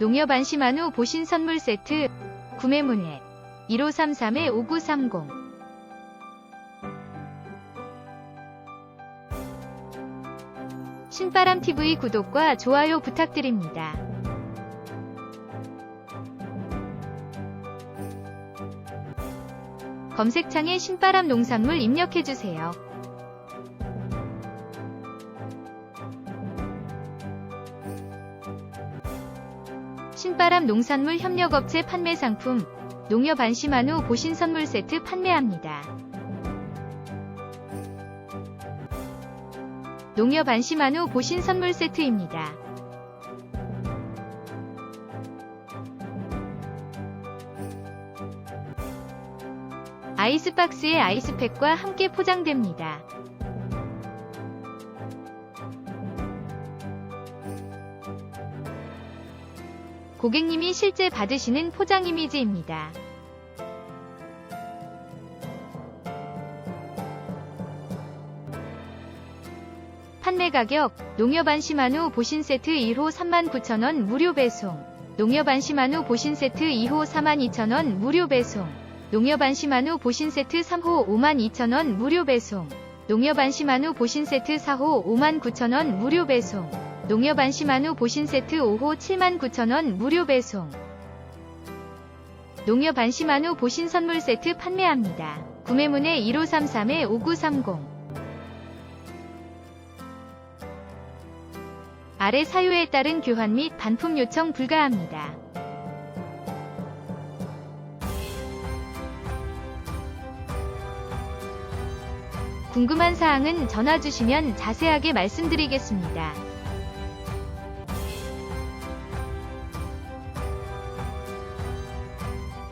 농협 안심한우 보신 선물 세트 구매 문의 1533-5930 신바람TV 구독과 좋아요 부탁드립니다. 검색창에 신바람 농산물 입력해주세요. 신바람 농산물 협력업체 판매 상품 농협 안심한우 보신 선물 세트 판매합니다. 농협 안심한우 보신 선물 세트입니다. 아이스박스에 아이스팩과 함께 포장됩니다. 고객님이 실제 받으시는 포장 이미지입니다. 판매 가격 농협 안심한우 보신 세트 1호 39,000원 무료 배송. 농협 안심한우 보신 세트 2호 42,000원 무료 배송. 농협 안심한우 보신 세트 3호 52,000원 무료 배송. 농협 안심한우 보신 세트 4호 59,000원 무료 배송 농협 안심한우 보신 세트 5호 79,000원 무료 배송 농협 안심한우 보신 선물 세트 판매합니다. 구매문의 1533-5930 아래 사유에 따른 교환 및 반품 요청 불가합니다. 궁금한 사항은 전화 주시면 자세하게 말씀드리겠습니다.